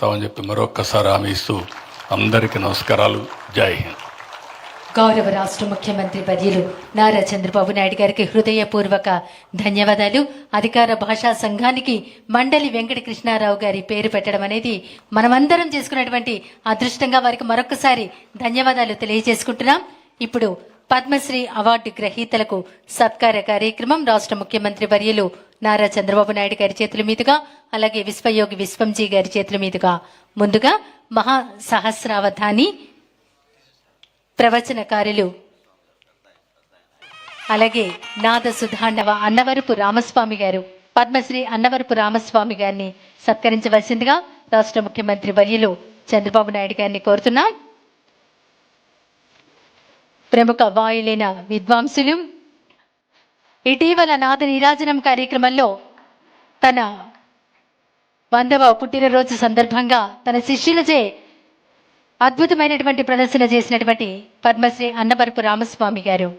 చేస్తామని చెప్పి మరొక్కసారి హామీ ఇస్తూ అందరికీ నమస్కారాలు. జై హింద్. గౌరవ రాష్ట్ర ముఖ్యమంత్రి బదిలు నారా చంద్రబాబు నాయుడు గారికి హృదయపూర్వక ధన్యవాదాలు. అధికార భాషా సంఘానికి మండలి వెంకట కృష్ణారావు గారి పేరు పెట్టడం అనేది మనమందరం చేసుకున్నటువంటి అదృష్టంగా వారికి మరొకసారి ధన్యవాదాలు తెలియజేసుకుంటున్నాం. ఇప్పుడు పద్మశ్రీ అవార్డు గ్రహీతలకు సత్కార కార్యక్రమం రాష్ట్ర ముఖ్యమంత్రి వర్యులు నారా చంద్రబాబు నాయుడు గారి చేతుల మీదుగా అలాగే విశ్వయోగి విశ్వంజీ గారి చేతుల మీదుగా. ముందుగా మహా సహస్రావధాని ప్రవచనకారులు అలాగే నాద సుధాండవ అన్నవరపు రామస్వామి గారు పద్మశ్రీ అన్నవరపు రామస్వామి గారిని సత్కరించవలసిందిగా రాష్ట్ర ముఖ్యమంత్రి వర్యులు చంద్రబాబు నాయుడు గారిని కోరుతున్నాం. ప్రముఖ వాయులైన విద్వాంసులు. ఇటీవల నాద నీరాజనం కార్యక్రమంలో తన వందవ పుట్టినరోజు సందర్భంగా తన శిష్యులచే అద్భుతమైనటువంటి ప్రదర్శన చేసినటువంటి పద్మశ్రీ అన్నవరపు రామస్వామి గారు.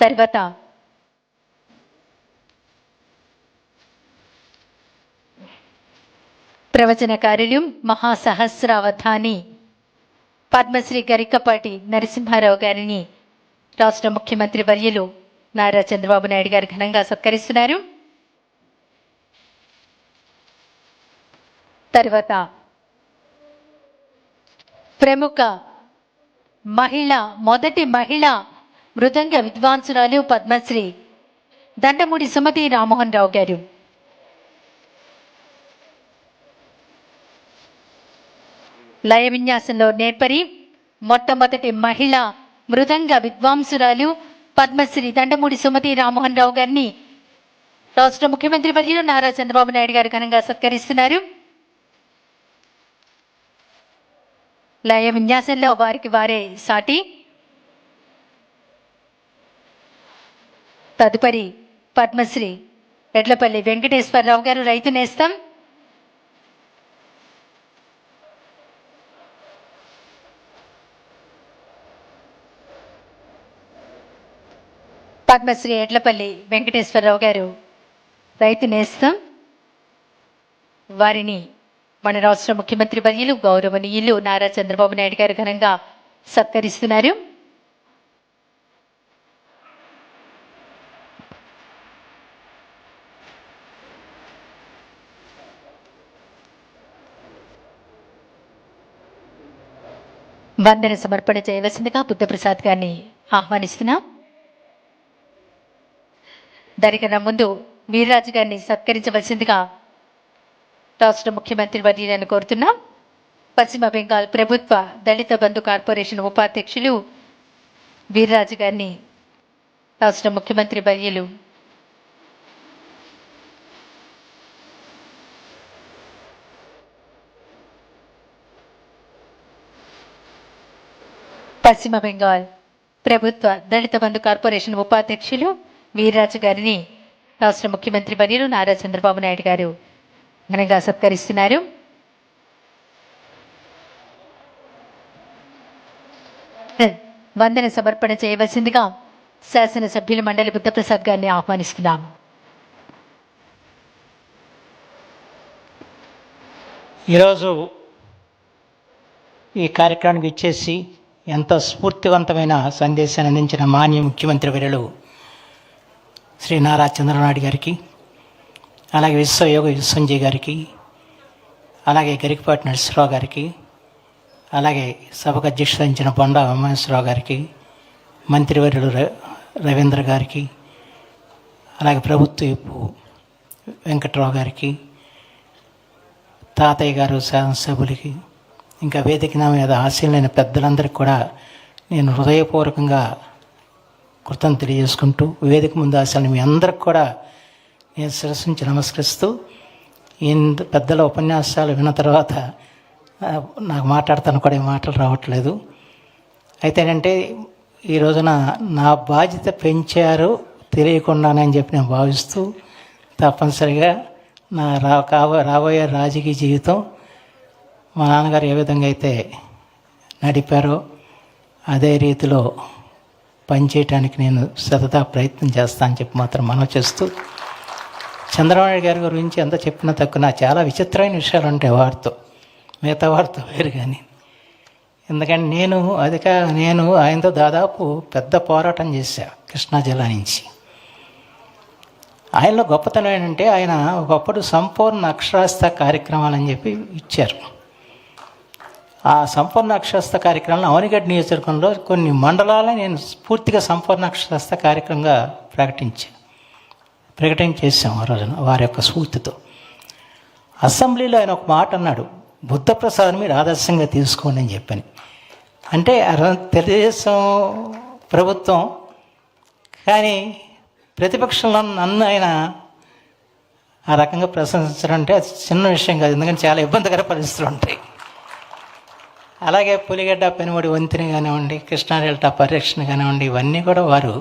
తర్వాత ప్రవచనకారులు మహాసహస్రావధాని పద్మశ్రీ గరికపాటి నరసింహారావు గారిని రాష్ట్ర ముఖ్యమంత్రి వర్యులు నారా చంద్రబాబు నాయుడు గారు ఘనంగా సత్కరిస్తున్నారు. తర్వాత ప్రముఖ మహిళ మొదటి మహిళ మృదంగ విద్వాంసురాలు పద్మశ్రీ దండమూడి సుమతి రామ్మోహన్ రావు గారు. లయ విన్యాసంలో నేర్పరి మొట్టమొదటి మహిళ మృదంగ విద్వాంసురాలు పద్మశ్రీ దండమూడి సుమతి రామ్మోహన్ రావు గారిని రాష్ట్ర ముఖ్యమంత్రి వర్యులు నారా చంద్రబాబు నాయుడు గారు ఘనంగా సత్కరిస్తున్నారు. లయ విన్యాసంలో వారికి వారే సాటి. తదుపరి పద్మశ్రీ ఎడ్లపల్లి వెంకటేశ్వరరావు గారు రైతు నేస్తం. పద్మశ్రీ ఎడ్లపల్లి వెంకటేశ్వరరావు గారు రైతు నేస్తం. వారిని మన రాష్ట్ర ముఖ్యమంత్రి వర్యులు గౌరవనీయులు నారా చంద్రబాబు నాయుడు గారు ఘనంగా సత్కరిస్తున్నారు. వందన సమర్పణ చేయవలసిందిగా బుద్ధప్రసాద్ గారిని ఆహ్వానిస్తున్నాం. దానికన్నా ముందు వీర్రాజు గారిని సత్కరించవలసిందిగా రాష్ట్ర ముఖ్యమంత్రి వర్యులను కోరుతున్నాం. పశ్చిమ బెంగాల్ ప్రభుత్వ దళిత బంధు కార్పొరేషన్ ఉపాధ్యక్షులు వీర్రాజు గారిని రాష్ట్ర ముఖ్యమంత్రి వర్యులు పశ్చిమ బెంగాల్ ప్రభుత్వ దళిత బంధు కార్పొరేషన్ ఉపాధ్యక్షులు వీర్రాజు గారిని రాష్ట్ర ముఖ్యమంత్రి వర్యులు నారా చంద్రబాబు నాయుడు గారు ఘనంగా సత్కరిస్తున్నారు. వందన సమర్పణ చేయవలసిందిగా శాసనసభ్యుల మండలి బుద్ధప్రసాద్ గారిని ఆహ్వానిస్తున్నాం. ఈరోజు ఈ కార్యక్రమానికి ఇచ్చేసి ఎంతో స్ఫూర్తివంతమైన సందేశాన్ని అందించిన మాన్య ముఖ్యమంత్రి వర్యులు శ్రీ నారా చంద్రనాయుడు గారికి అలాగే విశ్వయోగ విశ్వంజయ్ గారికి అలాగే గరికపాటి నరసింహరావు గారికి అలాగే సభకు అధ్యక్షత వహించిన బొండా ఉమేశ్వరరావు గారికి మంత్రివర్యులు ర రవీంద్ర గారికి అలాగే ప్రభుత్వ వెంకట్రావు గారికి తాతయ్య గారు శాసనసభ్యులకి ఇంకా వేదిక నా మీద ఆశీలైన పెద్దలందరికీ కూడా నేను హృదయపూర్వకంగా కృతం తెలియజేసుకుంటూ వేదిక ముందు ఆశలు మీ అందరికి కూడా నేను శిరస్సు నుంచి నమస్కరిస్తూ ఇంత పెద్దల ఉపన్యాసాలు విన్న తర్వాత నాకు మాట్లాడతాను కూడా ఈ మాటలు రావట్లేదు. అయితే ఏంటంటే ఈ రోజున నా బాధ్యత పెంచారు తెలియకుండానే అని చెప్పి నేను భావిస్తూ తప్పనిసరిగా నా రా కాబో రాబోయే రాజకీయ జీవితం మా నాన్నగారు ఏ విధంగా అయితే నడిపారో అదే రీతిలో పనిచేయటానికి నేను సతదా ప్రయత్నం చేస్తా అని చెప్పి మాత్రం మనం చేస్తూ చంద్రబాబు గారి గురించి ఎంత చెప్పినా తక్కువ నాకు చాలా విచిత్రమైన విషయాలు ఉంటాయి వారితో. మిగతా వారితో వేరు కానీ. ఎందుకంటే నేను అధిక నేను ఆయనతో దాదాపు పెద్ద పోరాటం చేశా కృష్ణా జిల్లా నుంచి. ఆయనలో గొప్పతనం ఏంటంటే ఆయన ఒకప్పుడు సంపూర్ణ అక్షరాస్యత కార్యక్రమాలు అని చెప్పి ఇచ్చారు. ఆ సంపూర్ణ కార్యక్రమంలో అవనిగడ్డ నియోజకవర్గంలో కొన్ని మండలాలను నేను పూర్తిగా సంపూర్ణ అక్షరస్త కార్యక్రమంగా ప్రకటించాను ప్రకటన చేశాం ఆ రోజున వారి యొక్క స్ఫూర్తితో. అసెంబ్లీలో ఆయన ఒక మాట అన్నాడు బుద్ధప్రసాద్ మీరు ఆదర్శంగా తీసుకోండి అని చెప్పని. అంటే తెలుగుదేశం ప్రభుత్వం కానీ ప్రతిపక్షంలో నన్ను ఆయన ఆ రకంగా ప్రశంసించడం అంటే అది చిన్న విషయం కాదు ఎందుకంటే చాలా ఇబ్బందికర పరిస్థితులు ఉంటాయి. అలాగే పులిగడ్డ పెనుమడి వంతెన కానివ్వండి కృష్ణా డెల్టా పరిరక్షణ కానివ్వండి ఇవన్నీ కూడా వారు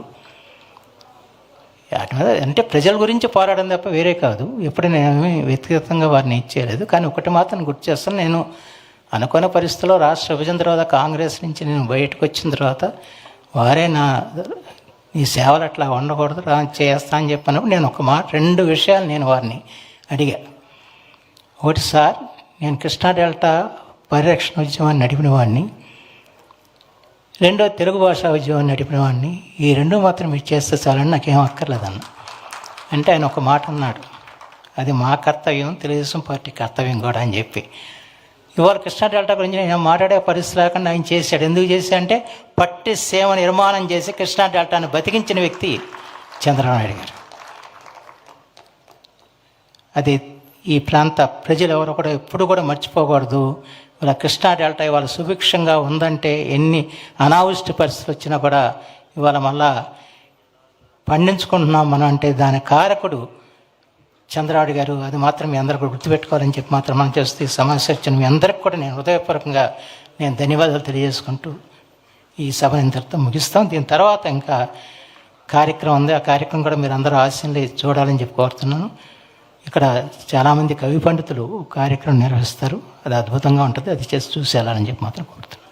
వాటి మీద అంటే ప్రజల గురించి పోరాడడం తప్ప వేరే కాదు. ఎప్పుడు నేను వ్యక్తిగతంగా వారిని ఇచ్చేయలేదు కానీ ఒకటి మాత్రం గుర్తు చేస్తాను. నేను అనుకున్న పరిస్థితుల్లో రాష్ట్ర విభజన తర్వాత కాంగ్రెస్ నుంచి నేను బయటకు వచ్చిన తర్వాత వారే నా ఈ సేవలు అట్లా ఉండకూడదు రా చేస్తా అని చెప్పినప్పుడు నేను ఒక మాట రెండు విషయాలు నేను వారిని అడిగా. ఒకటి సార్ నేను కృష్ణా డెల్టా పరిరక్షణ ఉద్యమాన్ని నడిపిన వాడిని రెండో తెలుగు భాషా ఉద్యమాన్ని నడిపిన వాడిని ఈ రెండు మాత్రం మీరు చేస్తే చాలని నాకేం అక్కర్లేదన్న. అంటే ఆయన ఒక మాట అన్నాడు అది మా కర్తవ్యం తెలుగుదేశం పార్టీ కర్తవ్యం కూడా అని చెప్పి. ఇవాళ కృష్ణా డెల్టా గురించి నేను మాట్లాడే పరిస్థితి లేకుండా ఆయన చేశాడు. ఎందుకు చేశా అంటే పట్టి సేవ నిర్మాణం చేసి కృష్ణా డెల్టాను బతికించిన వ్యక్తి చంద్రబాబు నాయుడు గారు. అది ఈ ప్రాంత ప్రజలు ఎవరు కూడా ఎప్పుడు కూడా మర్చిపోకూడదు. ఇలా కృష్ణా డెల్టా ఇవాళ సుభిక్షంగా ఉందంటే ఎన్ని అనావృష్టి పరిస్థితులు వచ్చినా కూడా ఇవాళ మళ్ళా పండించుకుంటున్నాం మనం అంటే దాని కారకుడు చంద్రరాడు గారు అది మాత్రం మీ అందరూ కూడా గుర్తుపెట్టుకోవాలని చెప్పి మాత్రం మనం చేస్తే ఈ సమస్య వచ్చిన మీ అందరికి కూడా నేను హృదయపూర్వకంగా నేను ధన్యవాదాలు తెలియజేసుకుంటూ ఈ సభ ఇంతటితో ముగిస్తాం. దీని తర్వాత ఇంకా కార్యక్రమం ఉంది. ఆ కార్యక్రమం కూడా మీరు అందరూ ఆశలు చూడాలని చెప్పి కోరుతున్నాను. ఇక్కడ చాలామంది కవి పండితులు కార్యక్రమం నిర్వహిస్తారు. అది అద్భుతంగా ఉంటుంది. అది చేసి చూసి వెళ్ళాలని చెప్పి మాత్రం కోరుతున్నాను.